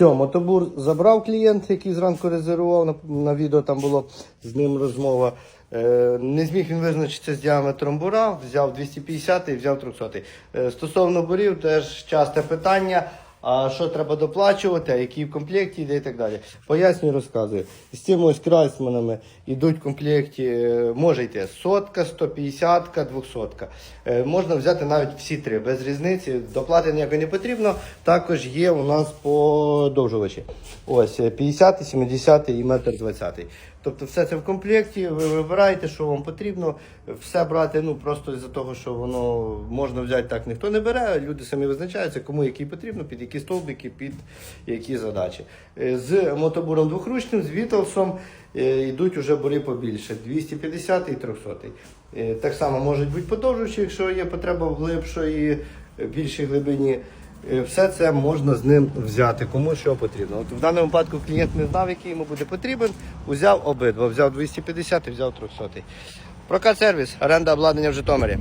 Все, мотобур забрав клієнт, який зранку резервував. На, на відео там було з ним розмова. Е, не зміг він визначитися з діаметром бура, взяв 250 і взяв 300. Е, стосовно бурів, теж часте питання. А що треба доплачувати, а які в комплекті йде і так далі. Пояснюю, розказую. З цими ось крайсманами йдуть в комплекті, е, може йти сотка, 150, 200. Е, Можна взяти навіть всі три, без різниці. Доплати ніякої не потрібно. Також є у нас подовжувачі. Ось е, 50, 70 і метр 20. Тобто все це в комплекті, ви вибираєте, що вам потрібно. Все брати, ну просто з-за того, що воно можна взяти так, ніхто не бере. Люди самі визначаються, кому який потрібно, під які стовбики, під які задачі. Е, З мотобуром двохручним, з Вітлсом е, йдуть уже бури побільше 250 і 300. Е, Так само можуть бути подовжуючі, якщо є потреба в глибшої, більшій глибині. Все це можна з ним взяти, кому що потрібно. От в даному випадку клієнт не знав, який йому буде потрібен. Узяв обидва, взяв 250 і взяв 300. Прокат сервіс, оренда обладнання в Житомирі.